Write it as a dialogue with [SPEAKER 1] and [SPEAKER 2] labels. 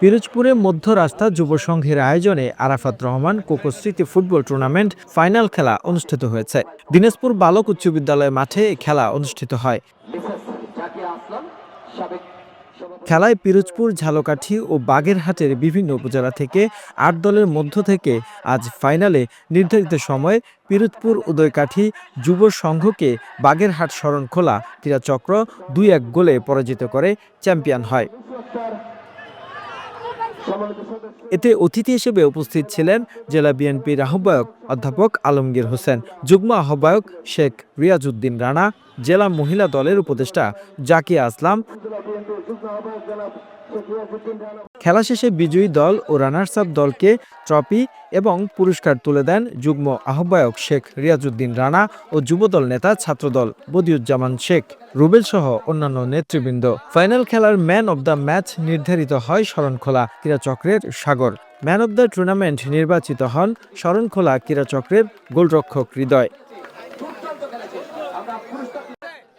[SPEAKER 1] পিরোজপুরে মধ্য রাস্তা যুব সংঘের আয়োজনে আরাফাত রহমান কোকো স্মৃতি ফুটবল টুর্নামেন্ট ফাইনাল খেলা অনুষ্ঠিত হয়েছে। দিনাজপুর বালক উচ্চ বিদ্যালয় মাঠে খেলা অনুষ্ঠিত হয়। খেলায় পিরোজপুর, ঝালকাঠি ও বাগেরহাটের বিভিন্ন উপজেলা থেকে আট দলের মধ্য থেকে আজ ফাইনালে নির্ধারিত সময়ে পিরোজপুর উদয়কাঠি যুব সংঘকে বাগেরহাট শরণখোলা ক্রীড়াচক্র দুই এক গোলে পরাজিত করে চ্যাম্পিয়ন হয়। এতে অতিথি হিসেবে উপস্থিত ছিলেন জেলা বিএনপির আহ্বায়ক অধ্যাপক আলমগীর হোসেন, যুগ্ম আহ্বায়ক শেখ রিয়াজউদ্দিন রানা জেলা মহিলা দলের উপদেষ্টা জাকিয়া আসলাম। খেলা শেষে বিজয়ী দল ও রানার্স আপ দলকে ট্রফি এবং পুরস্কার তুলে দেন যুগ্ম আহ্বায়ক শেখ রিয়াজুদ্দিন রানা ও যুবদল নেতা ছাত্রদল বদিউজ্জামান শেখ। রুবেল সহ অন্যান্য নেতৃবৃন্দ। ফাইনাল খেলার ম্যান অব দ্য ম্যাচ নির্ধারিত হয় Sarankhola ক্রীড়াচক্রের Sagar. Man of the tournament নির্বাচিত হন শরণখোলা ক্রীড়াচক্রের গোলরক্ষক Hridoy.